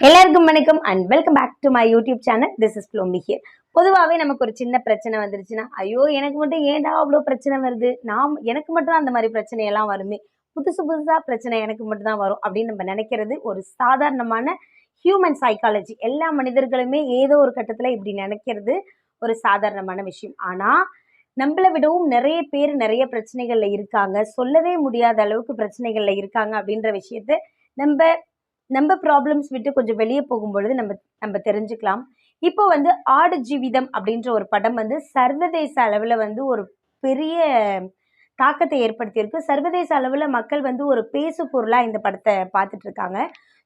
எல்லாருக்கும் வணக்கம் and welcome back to my YouTube channel this is Flomi here பொதுவாகவே நமக்கு ஒரு சின்ன பிரச்சனை வந்துருச்சுன்னா ஐயோ எனக்கு மட்டும் ஏன்டா அவ்வளோ பிரச்சனை வருது? நாம் எனக்கு மட்டும் அந்த மாதிரி பிரச்சனையெல்லாம் வருமே? புதுசு புதுசாக பிரச்சனை எனக்கு மட்டும்தான் வரும் அப்படின்னு நம்ம நினைக்கிறது ஒரு சாதாரணமான ஹியூமன் சைக்காலஜி எல்லா மனிதர்களுமே ஏதோ ஒரு கட்டத்தில் இப்படி நினைக்கிறது ஒரு சாதாரணமான விஷயம். ஆனால் நம்மளை விடவும் நிறைய பேர் நிறைய பிரச்சனைகளில் இருக்காங்க. சொல்லவே முடியாத அளவுக்கு பிரச்சனைகளில் இருக்காங்க அப்படின்ற விஷயத்த நம்ம நம்ம ப்ராப்ளம்ஸ் விட்டு கொஞ்சம் வெளியே போகும்பொழுது நம்ம நம்ம தெரிஞ்சுக்கலாம். இப்போ வந்து ஆடு ஜீவிதம் அப்படின்ற ஒரு படம் வந்து சர்வதேச அளவில் வந்து ஒரு பெரிய தாக்கத்தை ஏற்படுத்தியிருக்கு. சர்வதேச அளவில் மக்கள் வந்து ஒரு பேசு பொருளாக இந்த படத்தை பார்த்துட்டு இருக்காங்க.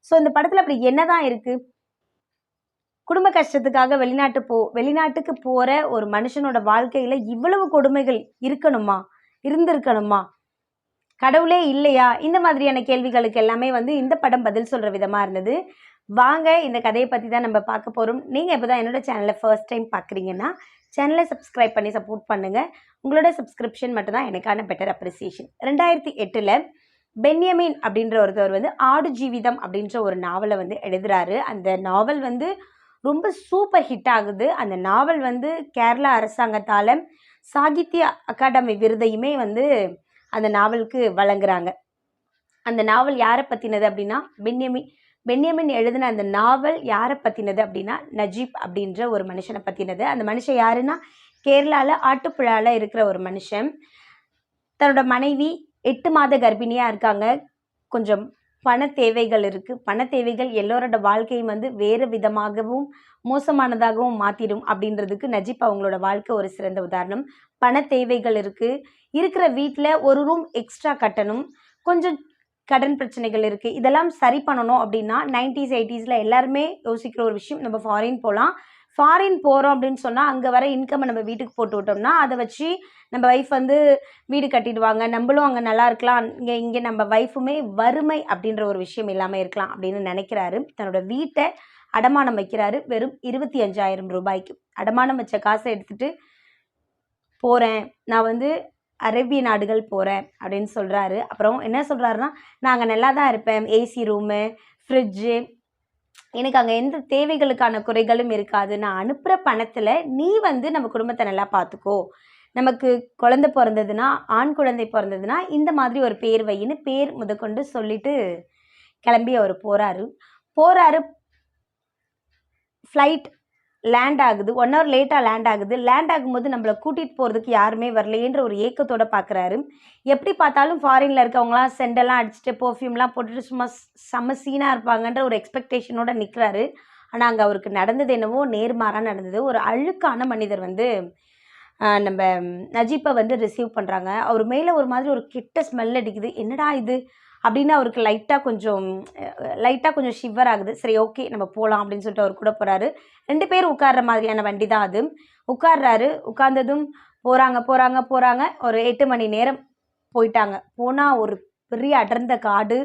ஸோ இந்த படத்தில் அப்படி என்னதான் இருக்கு? குடும்ப கஷ்டத்துக்காக வெளிநாட்டு போ வெளிநாட்டுக்கு போகிற ஒரு மனுஷனோட வாழ்க்கையில் இவ்வளவு கொடுமைகள் இருக்கணுமா? இருந்திருக்கணுமா? கடவுளே இல்லையா? இந்த மாதிரியான கேள்விகளுக்கு எல்லாமே வந்து இந்த படம் பதில் சொல்கிற விதமாக இருந்தது. வாங்க இந்த கதையை பற்றி தான் நம்ம பார்க்க போகிறோம் நீங்கள் இப்போ தான் என்னோடய சேனலை ஃபர்ஸ்ட் டைம் பார்க்குறீங்கன்னா சேனலை சப்ஸ்கிரைப் பண்ணி சப்போர்ட் பண்ணுங்கள் உங்களோட சப்ஸ்கிரிப்ஷன் மட்டும்தான் எனக்கான பெட்டர் அப்ரிசியேஷன் ரெண்டாயிரத்தி எட்டில் பென்யமின் அப்படின்ற ஒருத்தவர் வந்து ஆடு ஜீவிதம் அப்படின்ற ஒரு நாவலை வந்து எழுதுறாரு. அந்த நாவல் வந்து ரொம்ப சூப்பர் ஹிட் ஆகுது. அந்த நாவல் வந்து கேரளா அரசாங்கத்தால் சாகித்ய அகாடமி விருதையுமே வந்து அந்த நாவலுக்கு வழங்குறாங்க. அந்த நாவல் யாரை பற்றினது அப்படின்னா பென்யமின் பென்யமின் எழுதின அந்த நாவல் யாரை பற்றினது அப்படின்னா நஜீப் அப்படின்ற ஒரு மனுஷனை பற்றினது அந்த மனுஷன் யாருன்னா கேரளாவில் ஆட்டுப்புழாவில் இருக்கிற ஒரு மனுஷன். தன்னோட மனைவி எட்டு மாத கர்ப்பிணியாக இருக்காங்க. கொஞ்சம் பண தேவைகள் இருக்குது பண தேவைகள் எல்லோரோட வாழ்க்கையும் வந்து வேறு விதமாகவும் மோசமானதாகவும் மாற்றிடும் அப்படின்றதுக்கு நஜீப் அவங்களோட வாழ்க்கை ஒரு சிறந்த உதாரணம். பண தேவைகள் இருக்குது இருக்கிற வீட்டில் ஒரு ரூம் எக்ஸ்ட்ரா கட்டணும். கொஞ்சம் கடன் பிரச்சனைகள் இருக்குது இதெல்லாம் சரி பண்ணணும் அப்படின்னா நைன்டிஸ் எயிட்டிஸில் எல்லாருமே யோசிக்கிற ஒரு விஷயம் நம்ம ஃபாரின் போகலாம் ஃபாரின் போகிறோம் அப்படின்னு சொன்னால் அங்கே வர இன்கம்மை நம்ம வீட்டுக்கு போட்டு விட்டோம்னா அதை வச்சு நம்ம ஒய்ஃப் வந்து வீடு கட்டிடுவாங்க. நம்மளும் அங்கே நல்லா இருக்கலாம். இங்கே இங்கே நம்ம ஒய்ஃபுமே வறுமை அப்படின்ற ஒரு விஷயம் இல்லாமல் இருக்கலாம் அப்படின்னு நினைக்கிறாரு. தன்னோட வீட்டை அடமானம் வைக்கிறாரு. வெறும் இருபத்தி அஞ்சாயிரம் ரூபாய்க்கு. அடமானம் வச்ச காசை எடுத்துகிட்டு போகிறேன் நான் வந்து அரேபிய நாடுகள் போகிறேன் அப்படின்னு சொல்கிறாரு அப்புறம் என்ன சொல்கிறாருன்னா நாங்கள் நல்லா தான் இருப்பேன். ஏசி ரூமு ஃப்ரிட்ஜு எனக்கு அங்கே எந்த தேவைகளுக்கான குறைகளும் இருக்காது. நான் அனுப்புகிற பணத்தில் நீ வந்து நம்ம குடும்பத்தை நல்லா பார்த்துக்கோ நமக்கு குழந்தை பிறந்ததுன்னா ஆண் குழந்தை பிறந்ததுன்னா இந்த மாதிரி ஒரு பேர் வையின்னு பேர் முதற்கொண்டு சொல்லிட்டு கிளம்பி அவர் போகிறாரு போகிறாரு ஃப்ளைட் லேண்ட் ஆகுது. ஒன் ஹவர் லேட்டாக லேண்ட் ஆகுது. லேண்ட் ஆகும்போது நம்மளை கூட்டிகிட்டு போகிறதுக்கு யாருமே வரலையேன்ற ஒரு ஏக்கத்தோட பார்க்குறாரு எப்படி பார்த்தாலும் ஃபாரினில் இருக்கவங்களாம் செண்டெல்லாம் அடிச்சுட்டு பர்ஃப்யூம்லாம் போட்டுட்டு சும்மா செம்ம சீனாக இருப்பாங்கன்ற ஒரு எக்ஸ்பெக்டேஷனோட நிற்கிறாரு ஆனால் அங்கே அவருக்கு நடந்தது என்னவோ நேர்மாறாக நடந்தது. ஒரு அழுக்கான மனிதர் வந்து நம்ம நஜீப்பை வந்து ரிசீவ் பண்ணுறாங்க அவர் மேலே ஒரு மாதிரி ஒரு கெட்ட ஸ்மெல் அடிக்குது. என்னடா இது? அப்படின்னு அவருக்கு லைட்டாக கொஞ்சம் லைட்டாக கொஞ்சம் ஷிவர் ஆகுது. சரி ஓகே நம்ம போகலாம் அப்படின்னு சொல்லிட்டு அவர் கூட போகிறாரு ரெண்டு பேர் உட்கார்ற மாதிரியான வண்டி தான் அது. உட்கார்றாரு. உட்கார்ந்ததும் போகிறாங்க போகிறாங்க போகிறாங்க ஒரு எட்டு மணி நேரம் போயிட்டாங்க. போனால் ஒரு பெரிய அடர்ந்த காடு.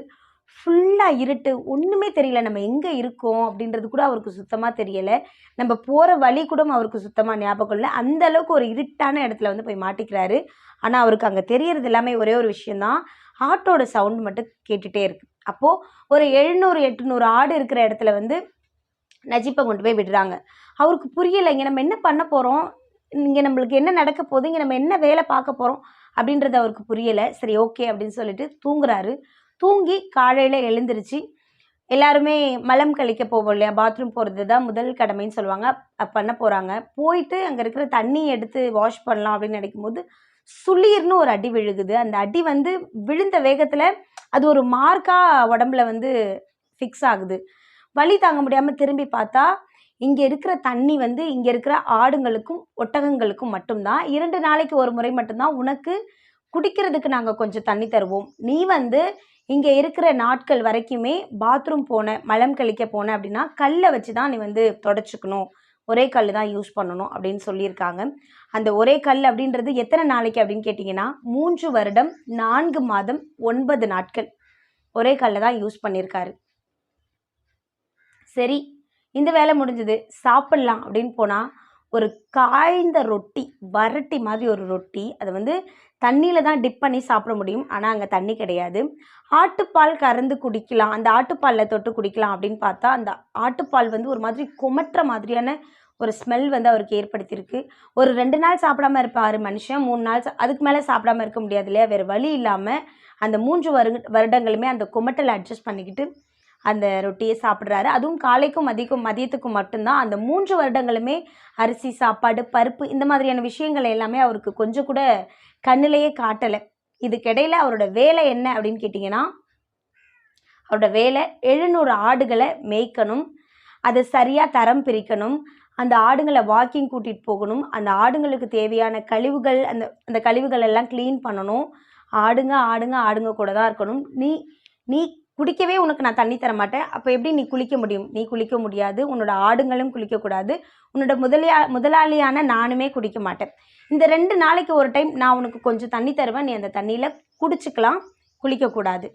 ஃபுல்லாக இருட்டு. ஒன்றுமே தெரியல. நம்ம எங்கே இருக்கோம் அப்படின்றது கூட அவருக்கு சுத்தமாக தெரியலை. நம்ம போகிற வழி கூட அவருக்கு சுத்தமாக ஞாபகம் இல்லை. அந்த அளவுக்கு ஒரு இருட்டான இடத்துல வந்து போய் மாட்டிக்கிறாரு. ஆனால் அவருக்கு அங்கே தெரியறது எல்லாமே ஒரே ஒரு விஷயந்தான் ஆட்டோட சவுண்ட் மட்டும் கேட்டுகிட்டே இருக்கு. அப்போது ஒரு எழுநூறு எட்டுநூறு ஆடு இருக்கிற இடத்துல வந்து நஜிப்பை கொண்டு போய் விடுறாங்க. அவருக்கு புரியலை. இங்கே நம்ம என்ன பண்ண போகிறோம் இங்கே நம்மளுக்கு என்ன நடக்க போகுது? இங்கே நம்ம என்ன வேலை பார்க்க போகிறோம் அப்படின்றது அவருக்கு புரியலை. சரி ஓகே அப்படின்னு சொல்லிட்டு தூங்குறாரு. தூங்கி காலையில் எழுந்திருச்சு. எல்லாருமே மலம் கழிக்க போவோம் இல்லையா? பாத்ரூம் போகிறது தான் முதல் கடமைன்னு சொல்லுவாங்க. பண்ண போகிறாங்க போயிட்டு அங்கே இருக்கிற தண்ணி எடுத்து வாஷ் பண்ணலாம் அப்படின்னு நினைக்கும் போது சுளீர்னு ஒரு அடி விழுகுது. அந்த அடி வந்து விழுந்த வேகத்தில் அது ஒரு மார்க்காக உடம்புல வந்து ஃபிக்ஸ் ஆகுது. வலி தாங்க முடியாமல் திரும்பி பார்த்தா இங்கே இருக்கிற தண்ணி வந்து இங்கே இருக்கிற ஆடுங்களுக்கும் ஒட்டகங்களுக்கும் மட்டும்தான். இரண்டு நாளைக்கு ஒரு முறை மட்டும்தான் உனக்கு குடிக்கிறதுக்கு நாங்கள் கொஞ்சம் தண்ணி தருவோம். நீ வந்து இங்கே இருக்கிற நாட்கள் வரைக்குமே பாத்ரூம் போன மலம் கழிக்க போன அப்படின்னா கல்லை வச்சு தான் நீ வந்து தொடச்சிக்கணும். ஒரே கல் தான் யூஸ் பண்ணணும் அப்படின்னு சொல்லியிருக்காங்க. அந்த ஒரே கல் அப்படின்றது எத்தனை நாளைக்கு அப்படின்னு கேட்டிங்கன்னா மூன்று வருடம் நான்கு மாதம் ஒன்பது நாட்கள். ஒரே கல்லை தான் யூஸ் பண்ணியிருக்காரு. சரி இந்த வேலை முடிஞ்சது. சாப்பிட்லாம் அப்படின்னு போனால் ஒரு காய்ந்த ரொட்டி வரட்டி மாதிரி ஒரு ரொட்டி. அதை வந்து தண்ணியில் தான் டிப் பண்ணி சாப்பிட முடியும். ஆனால் அங்கே தண்ணி கிடையாது. ஆட்டுப்பால் கறந்து குடிக்கலாம். அந்த ஆட்டுப்பாலில் தொட்டு குடிக்கலாம் அப்படின்னு பார்த்தா அந்த ஆட்டுப்பால் வந்து ஒரு மாதிரி குமட்டுற மாதிரியான ஒரு ஸ்மெல் வந்து அவருக்கு ஏற்படுத்தியிருக்கு. ஒரு ரெண்டு நாள் சாப்பிடாம இருப்பார் மனுஷன் மூணு நாள் அதுக்கு மேலே சாப்பிடாம இருக்க முடியாது இல்லையா? வேறு வழி இல்லாமல் அந்த மூன்று வருடங்களுமே அந்த குமட்டலை அட்ஜஸ்ட் பண்ணிக்கிட்டு அந்த ரொட்டியை சாப்பிட்றாரு. அதுவும் காலைக்கும் மதியக்கும் மதியத்துக்கும் மட்டும்தான். அந்த மூன்று வருடங்களுமே அரிசி சாப்பாடு பருப்பு இந்த மாதிரியான விஷயங்கள் எல்லாமே அவருக்கு கொஞ்சம் கூட கண்ணிலேயே காட்டலை. இதுக்கிடையில் அவரோட வேலை என்ன அப்படின்னு கேட்டிங்கன்னா அவரோட வேலை எழுநூறு ஆடுகளை மேய்க்கணும். அதை சரியாக தரம் பிரிக்கணும். அந்த ஆடுங்களை வாக்கிங் கூட்டிகிட்டு போகணும். அந்த ஆடுங்களுக்கு தேவையான கழிவுகள் அந்த அந்த கழிவுகள் எல்லாம் க்ளீன் பண்ணணும். ஆடுங்க ஆடுங்க ஆடுங்க கூட தான் இருக்கணும். நீ நீ குடிக்கவே உனக்கு நான் தண்ணி தர மாட்டேன். அப்போ எப்படி நீ குளிக்க முடியும்? நீ குளிக்க முடியாது. உன்னோட ஆடுங்களும் குளிக்கக்கூடாது உன்னோட முதலியா முதலாளியான நானுமே குடிக்க மாட்டேன். இந்த ரெண்டு நாளைக்கு ஒரு டைம் நான் உனக்கு கொஞ்சம் தண்ணி தருவேன். நீ அந்த தண்ணியில் குடிச்சுக்கலாம். குளிக்கக்கூடாது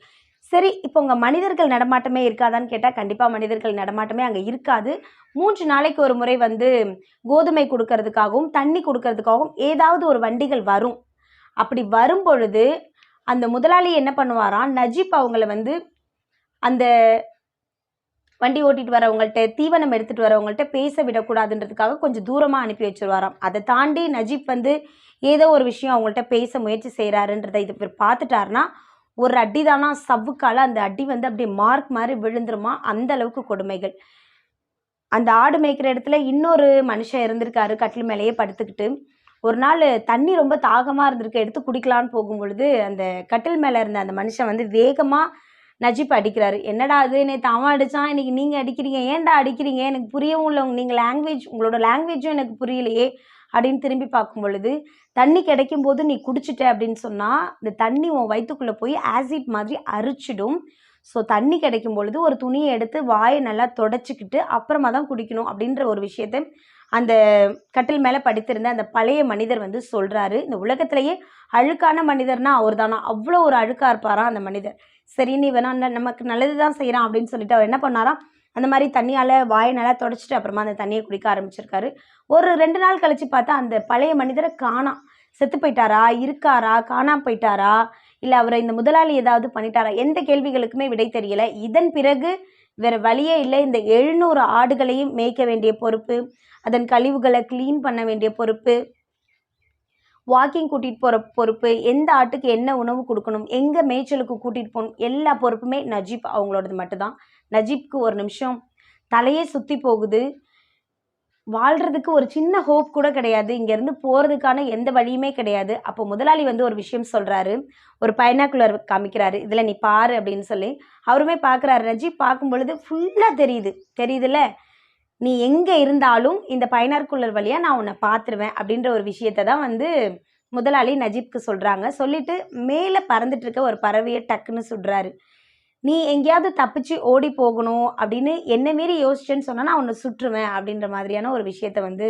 சரி இப்போ உங்கள் மனிதர்கள் நடமாட்டமே இருக்காதான்னு கேட்டால் கண்டிப்பாக மனிதர்கள் நடமாட்டமே அங்கே இருக்காது. மூன்று நாளைக்கு ஒரு முறை வந்து கோதுமை கொடுக்கறதுக்காகவும் தண்ணி கொடுக்கறதுக்காகவும் ஏதாவது ஒரு வண்டிகள் வரும். அப்படி வரும் பொழுது அந்த முதலாளி என்ன பண்ணுவாராம்? நஜீப் அவங்கள வந்து அந்த வண்டி ஓட்டிட்டு வரவங்கள்ட்ட தீவனம் எடுத்துகிட்டு வரவங்கள்ட்ட பேச விடக்கூடாதுன்றதுக்காக கொஞ்சம் தூரமாக அனுப்பி வச்சுருவாராம். அதை தாண்டி நஜீப் வந்து ஏதோ ஒரு விஷயம் அவங்கள்ட்ட பேச முயற்சி செய்கிறாருன்றதை இது பேர் பார்த்துட்டாருன்னா ஒரு அடி தானா சவுக்கால் அந்த அடி வந்து அப்படியே மார்க் மாதிரி விழுந்துருமா? அந்த அளவுக்கு கொடுமைகள். அந்த ஆடு மேய்க்கிற இடத்துல இன்னொரு மனுஷன் இருந்திருக்காரு கட்டில் மேலேயே படுத்துக்கிட்டு. ஒரு நாள் தண்ணி ரொம்ப தாகமாக இருந்திருக்கு எடுத்து குடிக்கலான்னு போகும் பொழுது அந்த கட்டில் மேலே இருந்த அந்த மனுஷன் வந்து வேகமாக நஜீப் அடிக்கிறாரு. என்னடா அது? நேற்று அவன் அடித்தான் இன்னைக்கு நீங்கள் அடிக்கிறீங்க. ஏன்டா அடிக்கிறீங்க? எனக்கு புரியவும் இல்லை. நீங்கள் லாங்குவேஜ் உங்களோட லாங்குவேஜும் எனக்கு புரியலையே அப்படின்னு திரும்பி பார்க்கும் பொழுது தண்ணி கிடைக்கும் போது நீ குடிச்சிட்ட அப்படின்னு சொன்னால் இந்த தண்ணி உன் வயிற்றுக்குள்ளே போய் ஆசிட் மாதிரி அரிச்சிடும். ஸோ தண்ணி கிடைக்கும் பொழுது ஒரு துணியை எடுத்து வாயை நல்லா தொடச்சிக்கிட்டு அப்புறமா தான் குடிக்கணும் அப்படின்ற ஒரு விஷயத்தை அந்த கட்டில் மேலே படித்திருந்த அந்த பழைய மனிதர் வந்து சொல்கிறாரு இந்த உலகத்திலேயே அழுக்கான மனிதர்னா அவர் தானா அவ்வளோ ஒரு அழுக்காக இருப்பாராம் அந்த மனிதர்? சரி நீ வேணா நமக்கு நல்லது தான் செய்கிறான் அப்படின்னு சொல்லிட்டு அவர் என்ன பண்ணாராம் அந்த மாதிரி தண்ணியால் வாயை நல்லா தொடச்சிட்டு அப்புறமா அந்த தண்ணியை குடிக்க ஆரம்பிச்சிருக்காரு. ஒரு ரெண்டு நாள் கழித்து பார்த்தா அந்த பழைய மனிதரை காணாம் செத்து போயிட்டாரா இருக்காரா காணாம போயிட்டாரா இல்லை அவரை இந்த முதலாளி ஏதாவது பண்ணிட்டாரா எந்த கேள்விகளுக்குமே விடை தெரியல. இதன் பிறகு வேறு வழியே இல்லை. இந்த எழுநூறு ஆடுகளையும் மேய்க்க வேண்டிய பொறுப்பு அதன் கழிவுகளை க்ளீன் பண்ண வேண்டிய பொறுப்பு வாக்கிங் கூட்டிகிட்டு போகிற பொறுப்பு எந்த ஆட்டுக்கு என்ன உணவு கொடுக்கணும் எங்கே மேய்ச்சலுக்கு கூட்டிகிட்டு போகணும் எல்லா பொறுப்புமே நஜீப் அவங்களோடது மட்டும்தான். நஜீப்க்கு ஒரு நிமிஷம் தலையே சுற்றி போகுது. வாழ்கிறதுக்கு ஒரு சின்ன ஹோப் கூட கிடையாது. இங்கேருந்து போகிறதுக்கான எந்த வழியுமே கிடையாது. அப்போ முதலாளி வந்து ஒரு விஷயம் சொல்கிறாரு ஒரு பைனாக்குலர் காமிக்கிறாரு. இதில் நீ பாரு அப்படின்னு சொல்லி அவருமே பார்க்குறாரு. நஜீப் பார்க்கும் பொழுது ஃபுல்லாக தெரியுது. தெரியுதுல்ல? நீ எங்கே இருந்தாலும் இந்த பைனாக்குலர் வழியாக நான் உன்னை பார்த்துருவேன் அப்படின்ற ஒரு விஷயத்தை தான் வந்து முதலாளி நஜீப்க்கு சொல்கிறாங்க சொல்லிட்டு மேலே பறந்துட்டு இருக்க ஒரு பறவையை டக்குன்னு சுடுறாரு. நீ எங்கேயாவது தப்பிச்சு ஓடி போகணும் அப்படின்னு என்ன மீறி யோசிச்சேன்னு சொன்னால் நான் உன்னை சுற்றுவேன் அப்படின்ற மாதிரியான ஒரு விஷயத்த வந்து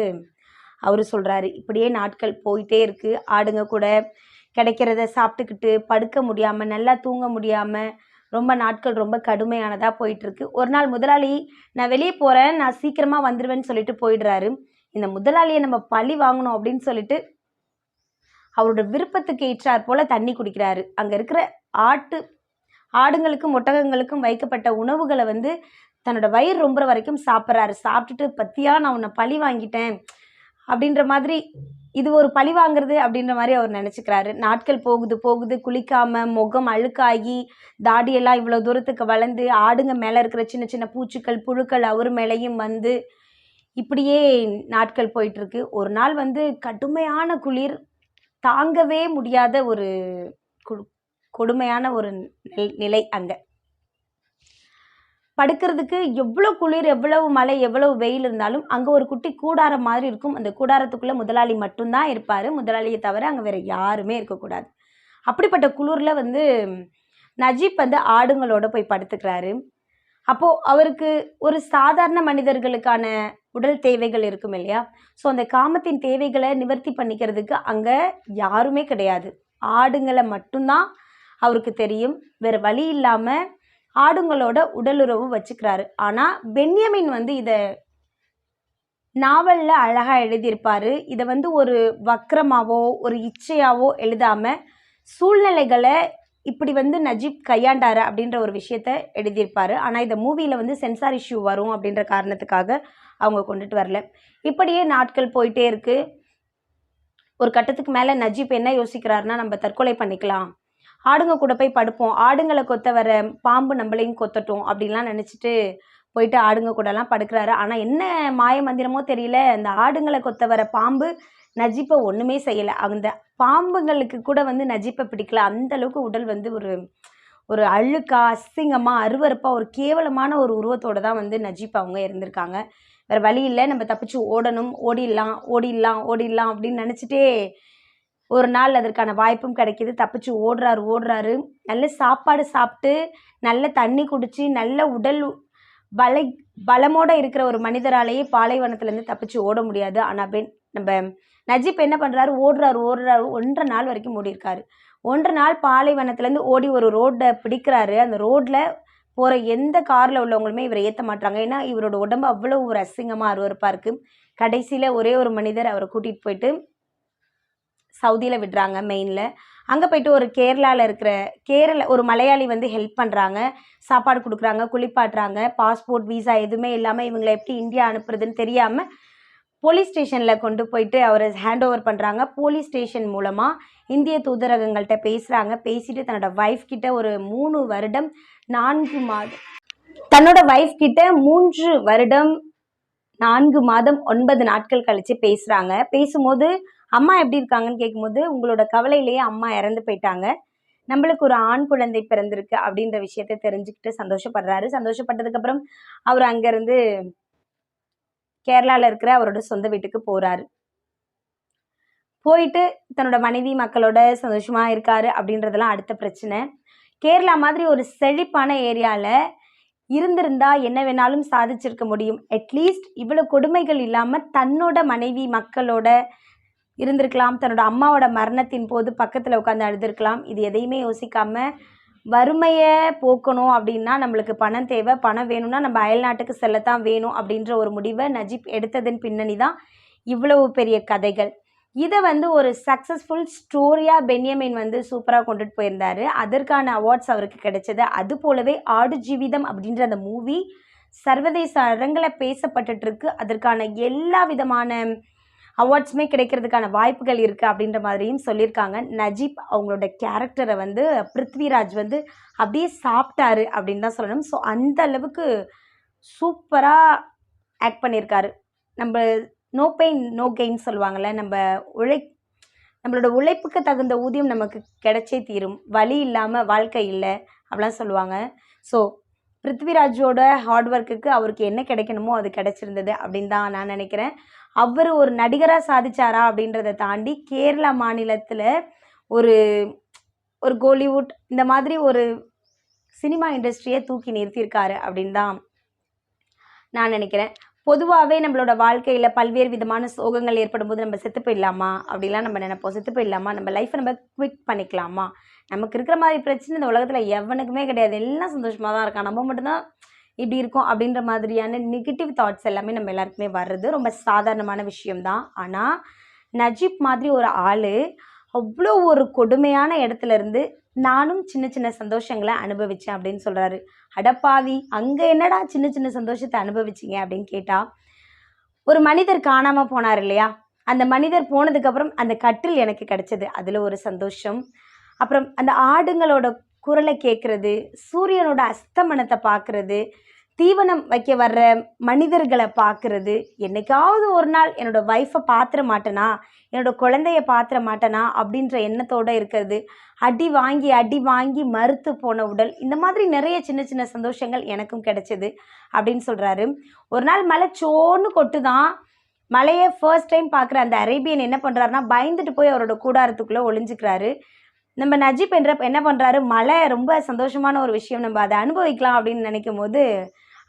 அவர் சொல்கிறாரு இப்படியே நாட்கள் போயிட்டே இருக்குது ஆடுங்க கூட கிடைக்கிறத சாப்பிட்டுக்கிட்டு படுக்க முடியாமல் நல்லா தூங்க முடியாமல் ரொம்ப நாட்கள் ரொம்ப கடுமையானதாக போயிட்டுருக்கு. ஒரு நாள் முதலாளி நான் வெளியே போகிறேன் நான் சீக்கிரமாக வந்துடுவேன்னு சொல்லிட்டு போயிடுறாரு. இந்த முதலாளியை நம்ம பழி வாங்கணும் அப்படின்னு சொல்லிட்டு அவரோட விருப்பத்துக்கு ஏற்றாற் போல தண்ணி குடிக்கிறாரு. அங்கே இருக்கிற ஆட்டு ஆடுங்களுக்கும் ஒட்டகங்களுக்கும் வைக்கப்பட்ட உணவுகளை வந்து தன்னோட வயிறு ரொம்ப வரைக்கும் சாப்பிட்றாரு. சாப்பிட்டுட்டு பத்தியா நான் உன்னை பழி வாங்கிட்டேன். அப்படின்ற மாதிரி இது ஒரு பழி வாங்குறது அப்படின்ற மாதிரி அவர் நினச்சிக்கிறாரு. நாட்கள் போகுது போகுது. குளிக்காம முகம் அழுக்காகி தாடியெல்லாம் இவ்வளோ தூரத்துக்கு வளர்ந்து ஆடுங்க மேலே இருக்கிற சின்ன சின்ன பூச்சிகள் புழுக்கள் அவர் மேலேயும் வந்து இப்படியே நாட்கள் போயிட்டுருக்கு. ஒரு நாள் வந்து கடுமையான குளிர் தாங்கவே முடியாத ஒரு கொடுமையான ஒரு நிலை அங்கே. படுக்கிறதுக்கு எவ்வளோ குளிர் எவ்வளவு மழை எவ்வளவு வெயில் இருந்தாலும் அங்கே ஒரு குட்டி கூடாரம் மாதிரி இருக்கும். அந்த கூடாரத்துக்குள்ளே முதலாளி மட்டும்தான் இருப்பார். முதலாளியை தவிர அங்கே வேறு யாருமே இருக்கக்கூடாது. அப்படிப்பட்ட குளிரில் வந்து நஜீப் வந்து ஆடுங்களோட போய் படுத்துக்கிறாரு. அப்போது அவருக்கு ஒரு சாதாரண மனிதர்களுக்கான உடல் தேவைகள் இருக்கும் இல்லையா? ஸோ அந்த காமத்தின் தேவைகளை நிவர்த்தி பண்ணிக்கிறதுக்கு அங்கே யாருமே கிடையாது. ஆடுங்களை மட்டும்தான் அவருக்கு தெரியும். வேறு வழி இல்லாமல் ஆடுங்களோட உடலுறவு வச்சுக்கிறாரு. ஆனால் பென்யமின் வந்து இதை நாவலில் அழகாக எழுதியிருப்பார். இதை வந்து ஒரு வக்ரமாவோ ஒரு இச்சையாவோ எழுதாமல் சூழ்நிலைகளை இப்படி வந்து நஜீப் கையாண்டாரு அப்படின்ற ஒரு விஷயத்த எழுதியிருப்பார். ஆனால் இந்த மூவியில் வந்து சென்சார் இஷ்யூ வரும் அப்படின்ற காரணத்துக்காக அவங்க கொண்டுட்டு வரல. இப்படியே நாட்கள் போயிட்டே இருக்குது ஒரு கட்டத்துக்கு மேலே நஜீப் என்ன யோசிக்கிறாருன்னா நம்ம தற்கொலை பண்ணிக்கலாம். ஆடுங்க கூட போய் படுப்போம். ஆடுங்களை கொத்த வர பாம்பு நம்மளையும் கொத்தட்டும் அப்படின்லாம் நினச்சிட்டு போயிட்டு ஆடுங்க கூடலாம் படுக்கிறாரு. ஆனால் என்ன மாய மந்திரமோ தெரியல. அந்த ஆடுங்களை கொத்த வர பாம்பு நஜீப்பை ஒன்றுமே செய்யலை. அந்த பாம்புங்களுக்கு கூட வந்து நஜீப்பை பிடிக்கல. அந்த அளவுக்கு உடல் வந்து ஒரு ஒரு அழுக்கா அசிங்கமாக அருவருப்பாக ஒரு கேவலமான ஒரு உருவத்தோடு தான் வந்து நஜீப் அவங்க இருந்திருக்காங்க. வேறு வழி இல்லை. நம்ம தப்பிச்சு ஓடணும். ஓடிடலாம் ஓடிடலாம் ஓடிடலாம் அப்படின்னு நினச்சிட்டே ஒரு நாள் அதற்கான வாய்ப்பும் கிடைக்கிது. தப்பிச்சு ஓடுறாரு ஓடுறாரு. நல்ல சாப்பாடு சாப்பிட்டு நல்ல தண்ணி குடித்து நல்ல உடல் பலை பலமோட இருக்கிற ஒரு மனிதராலேயே பாலைவனத்துலேருந்து தப்பிச்சு ஓட முடியாது. ஆனால் பெண் நம்ம நஜீப் என்ன பண்ணுறாரு ஓடுறாரு ஓடுறாரு. ஒன்றரை நாள் வரைக்கும் ஓடிருக்காரு ஒன்றரை நாள் பாலைவனத்துலேருந்து ஓடி ஒரு ரோட்டை பிடிக்கிறாரு. அந்த ரோட்டில் போகிற எந்த காரில் உள்ளவங்களுமே இவரை ஏற்ற மாட்டாங்க ஏன்னா இவரோட உடம்பு அவ்வளோ ஒரு அசிங்கமாக அருவறுப்பாக இருக்குது கடைசியில் ஒரே ஒரு மனிதர் அவரை கூட்டிகிட்டு போயிட்டு சவுதியில் விடுறாங்க மெயினில் அங்கே போயிட்டு ஒரு கேரளாவில் இருக்கிற கேரள ஒரு மலையாளி வந்து ஹெல்ப் பண்ணுறாங்க சாப்பாடு கொடுக்குறாங்க குளிப்பாட்டுறாங்க. பாஸ்போர்ட் வீசா எதுவுமே இல்லாமல் இவங்களை எப்படி இந்தியா அனுப்புறதுன்னு தெரியாமல் போலீஸ் ஸ்டேஷனில் கொண்டு போயிட்டு அவரை ஹேண்ட் ஓவர் பண்ணுறாங்க போலீஸ் ஸ்டேஷன் மூலமாக இந்திய தூதரகங்கள்கிட்ட பேசுகிறாங்க பேசிட்டு தன்னோட ஒய்ஃப் கிட்ட ஒரு மூணு வருடம் நான்கு மாதம் தன்னோட ஒய்ஃப் கிட்ட மூன்று வருடம் நான்கு மாதம் ஒன்பது நாட்கள் கழித்து பேசுகிறாங்க பேசும்போது அம்மா எப்படி இருக்காங்கன்னு கேட்கும்போது உங்களோட கவலையிலேயே அம்மா இறந்து போயிட்டாங்க. நம்மளுக்கு ஒரு ஆண் குழந்தை பிறந்திருக்கு அப்படின்ற விஷயத்த தெரிஞ்சுக்கிட்டு சந்தோஷப்படுறாரு. சந்தோஷப்பட்டதுக்கப்புறம் அவர் அங்கேருந்து கேரளாவில் இருக்கிற அவரோட சொந்த வீட்டுக்கு போகிறாரு போயிட்டு தன்னோட மனைவி மக்களோட சந்தோஷமாக இருக்காரு அப்படின்றதெல்லாம் அடுத்த பிரச்சனை. கேரளா மாதிரி ஒரு செழிப்பான ஏரியாவில் இருந்திருந்தா என்ன வேணாலும் சாதிச்சிருக்க முடியும். அட்லீஸ்ட் இவ்வளோ கொடுமைகள் இல்லாமல் தன்னோட மனைவி மக்களோட இருந்திருக்கலாம் தன்னோட அம்மாவோட மரணத்தின் போது பக்கத்தில் உட்காந்து அழுதுருக்கலாம். இது எதையுமே யோசிக்காம வறுமையை போக்கணும் அப்படின்னா நம்மளுக்கு பணம் தேவை. பணம் வேணும்னா நம்ம அயல்நாட்டுக்கு செல்லத்தான் வேணும் அப்படின்ற ஒரு முடிவை நஜீப் எடுத்ததன் பின்னணி தான் இவ்வளவு பெரிய கதைகள். இதை வந்து ஒரு சக்ஸஸ்ஃபுல் ஸ்டோரியாக பென்யமின் வந்து சூப்பராக கொண்டுட்டு போயிருந்தாரு. அதற்கான அவார்ட்ஸ் அவருக்கு கிடைச்சது. அது போலவே ஆடு ஜீவிதம் அப்படின்ற அந்த மூவி சர்வதேச அரங்கில் பேசப்பட்டுட்ருக்கு அதற்கான எல்லா விதமான அவார்ட்ஸுமே கிடைக்கிறதுக்கான வாய்ப்புகள் இருக்குது அப்படின்ற மாதிரியும் சொல்லியிருக்காங்க. நஜீப் அவங்களோட கேரக்டரை வந்து பிருத்விராஜ் வந்து அப்படியே சாப்பிட்டாரு அப்படின்னு தான் சொல்லணும். ஸோ அந்த அளவுக்கு சூப்பராக ஆக்ட் பண்ணியிருக்காரு. நம்ம நோ பெயின் நோ கெயின் சொல்லுவாங்கள்ல நம்ம உழை நம்மளோட உழைப்புக்கு தகுந்த ஊதியம் நமக்கு கிடைச்சே தீரும். வழி இல்லாமல் வாழ்க்கை இல்லை அப்படிலாம் சொல்லுவாங்க. ஸோ பிருத்விராஜோட ஹார்ட் ஒர்க்குக்கு அவருக்கு என்ன கிடைக்கணுமோ அது கிடைச்சிருந்தது அப்படின்னு தான் நான் நினைக்கிறேன். அவர் ஒரு நடிகராக சாதிச்சாரா அப்படின்றத தாண்டி கேரளா மாநிலத்தில் ஒரு ஒரு கோலிவுட் இந்த மாதிரி ஒரு சினிமா இண்டஸ்ட்ரியை தூக்கி நிறுத்தியிருக்காரு அப்படின்னு தான் நான் நினைக்கிறேன். பொதுவாகவே நம்மளோட வாழ்க்கையில் பல்வேறு விதமான சோகங்கள் ஏற்படும் போது நம்ம செத்து போயிடலாமா? அப்படிலாம் நம்ம நினைப்போம். செத்து போயிடலாமா? நம்ம லைஃப்பை நம்ம குவிக் பண்ணிக்கலாமா? நமக்கு இருக்கிற மாதிரி பிரச்சனை இந்த உலகத்தில் எவனுக்குமே கிடையாது. எல்லாம் சந்தோஷமாக தான் இருக்கான். நம்ம மட்டும்தான் இப்படி இருக்கும் அப்படின்ற மாதிரியான நெகட்டிவ் தாட்ஸ் எல்லாமே நம்ம எல்லாருக்குமே வர்றது ரொம்ப சாதாரணமான விஷயம்தான். ஆனால் நஜீப் மாதிரி ஒரு ஆள் அவ்வளோ ஒரு கொடுமையான இடத்துல இருந்து நானும் சின்ன சின்ன சந்தோஷங்களை அனுபவித்தேன் அப்படின்னு சொல்கிறாரு அடப்பாவி அங்கே என்னடா சின்ன சின்ன சந்தோஷத்தை அனுபவிச்சிங்க அப்படின்னு கேட்டால் ஒரு மனிதர் காணாமல் போனார் இல்லையா? அந்த மனிதர் போனதுக்கப்புறம் அந்த கட்டில் எனக்கு கிடைச்சது. அதில் ஒரு சந்தோஷம். அப்புறம் அந்த ஆடுங்களோட குரலை கேட்குறது சூரியனோட அஸ்தமனத்தை பார்க்குறது தீவனம் வைக்க வர்ற மனிதர்களை பார்க்குறது. என்னைக்காவது ஒரு நாள் என்னோட ஒய்ஃபை பார்த்துட மாட்டேனா? என்னோட குழந்தைய பார்த்துட மாட்டேனா? அப்படின்ற எண்ணத்தோடு இருக்கிறது. அடி வாங்கி அடி வாங்கி மறுத்து போன உடல். இந்த மாதிரி நிறைய சின்ன சின்ன சந்தோஷங்கள் எனக்கும் கிடைச்சது அப்படின்னு சொல்கிறாரு ஒரு நாள் மழை சோன்னு கொட்டு தான் மலையை ஃபர்ஸ்ட் டைம் பார்க்குற அந்த அரேபியன் என்ன பண்ணுறாருனா பயந்துட்டு போய் அவரோட கூடாரத்துக்குள்ளே ஒளிஞ்சுக்கிறாரு. நம்ம நஜீப் என்ற என்ன பண்ணுறாரு மழை ரொம்ப சந்தோஷமான ஒரு விஷயம். நம்ம அதை அனுபவிக்கலாம் அப்படின்னு நினைக்கும் போது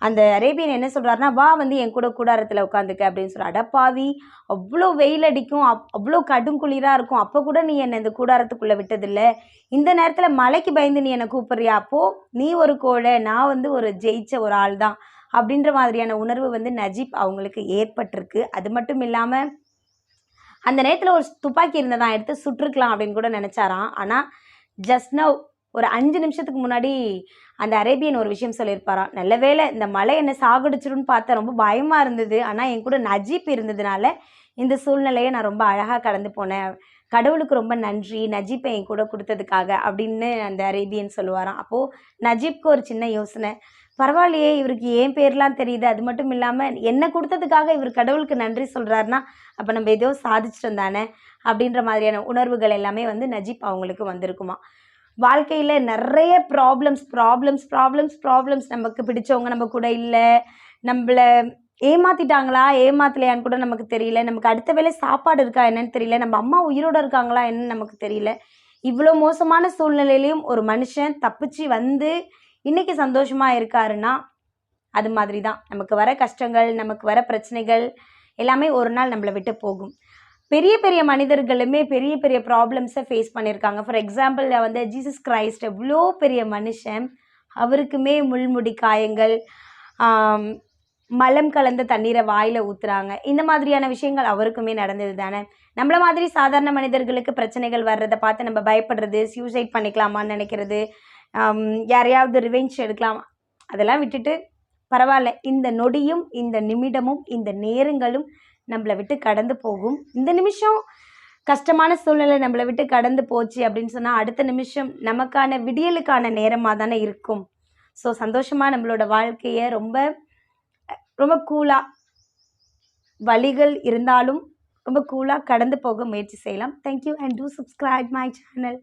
அந்த அரேபியன் என்ன சொல்கிறாருன்னா வா வந்து என் கூட கூடாரத்தில் உட்காந்துக்க அப்படின்னு சொல்கிற அடப்பாவி அவ்வளோ வெயில் அடிக்கும். அப் அவ்வளோ கடும் குளிராக இருக்கும். அப்போ கூட நீ என்னை இந்த கூடாரத்துக்குள்ளே விட்டதில்ல. இந்த நேரத்தில் மலைக்கு பயந்து நீ என்னை கூப்பிட்றியா? அப்போது நீ ஒரு கோழை நான் வந்து ஒரு ஜெயிச்ச ஒரு ஆள் தான் அப்படின்ற மாதிரியான உணர்வு வந்து நஜீப் அவங்களுக்கு ஏற்பட்டிருக்கு. அது மட்டும் இல்லாமல் அந்த நேரத்தில் ஒரு துப்பாக்கி இருந்ததான் எடுத்து சுட்டுருக்கலாம் அப்படின்னு கூட நினச்சாராம். ஆனால் ஜஸ்ட் நவ் ஒரு அஞ்சு நிமிஷத்துக்கு முன்னாடி அந்த அரேபியன் ஒரு விஷயம் சொல்லியிருப்பாராம். நல்ல வேலை இந்த மலை என்னை சாகடிச்சிரும்னு பார்த்தா ரொம்ப பயமாக இருந்தது. ஆனால் என் கூட நஜீப் இருந்ததுனால இந்த சூழ்நிலையை நான் ரொம்ப அழகாக கடந்து போனேன். கடவுளுக்கு ரொம்ப நன்றி. நஜீப்பை என் கூட கொடுத்ததுக்காக அப்படின்னு அந்த அரேபியன் சொல்லுவாராம். அப்போது நஜீப்க்கு ஒரு சின்ன யோசனை. பரவாயில்லையே இவருக்கு ஏன் பேர்லாம் தெரியுது? அது மட்டும் இல்லாமல் என்ன கொடுத்ததுக்காக இவர் கடவுளுக்கு நன்றி சொல்கிறாருன்னா அப்போ நம்ம ஏதோ சாதிச்சிட்டோம் தானே அப்படின்ற மாதிரியான உணர்வுகள் எல்லாமே வந்து நஜீப் அவங்களுக்கு வந்திருக்குமா? வாழ்க்கையில் நிறைய ப்ராப்ளம்ஸ் ப்ராப்ளம்ஸ் ப்ராப்ளம்ஸ் ப்ராப்ளம்ஸ் நமக்கு பிடிச்சவங்க நம்ம கூட இல்லை நம்மள ஏமாத்திட்டாங்களா ஏமாத்தலையான்னு கூட நமக்கு தெரியல நமக்கு அடுத்த வேளை சாப்பாடு இருக்கா என்னன்னு தெரியல நம்ம அம்மா உயிரோட இருக்காங்களா என்னன்னு நமக்கு தெரியல. இவ்வளோ மோசமான சூழ்நிலையிலையும் ஒரு மனுஷன் தப்பிச்சு வந்து இன்னைக்கு சந்தோஷமாக இருக்காருன்னா அது மாதிரி தான் நமக்கு வர கஷ்டங்கள் நமக்கு வர பிரச்சனைகள் எல்லாமே ஒரு நாள் நம்மளை விட்டு போகும். பெரிய பெரிய மனிதர்களுமே பெரிய பெரிய ப்ராப்ளம்ஸை ஃபேஸ் பண்ணியிருக்காங்க. ஃபார் எக்ஸாம்பிளில் வந்து ஜீசஸ் கிரைஸ்ட் எவ்வளோ பெரிய மனுஷன். அவருக்குமே முள்முடி காயங்கள் மலம் கலந்த தண்ணீரை வாயில் ஊற்றுறாங்க இந்த மாதிரியான விஷயங்கள் அவருக்குமே நடந்தது தானே. நம்மள மாதிரி சாதாரண மனிதர்களுக்கு பிரச்சனைகள் வர்றதை பார்த்து நம்ம பயப்படுறது சூசைட் பண்ணிக்கலாமான்னு நினைக்கிறது யாரையாவது ரிவெஞ்ச் எடுக்கலாம். அதெல்லாம் விட்டுட்டு பரவாயில்ல. இந்த நொடியும் இந்த நிமிடமும் இந்த நேரங்களும் நம்மளை விட்டு கடந்து போகும். இந்த நிமிஷம் கஷ்டமான சூழ்நிலை நம்மளை விட்டு கடந்து போச்சு அப்படின்னு சொன்னால் அடுத்த நிமிஷம் நமக்கான விடியலுக்கான நேரமாக தானே இருக்கும். ஸோ சந்தோஷமாக நம்மளோட வாழ்க்கையை ரொம்ப ரொம்ப கூலாக வழிகள் இருந்தாலும் ரொம்ப கூலாக கடந்து போக முயற்சி செய்யலாம். Thank you and do subscribe my channel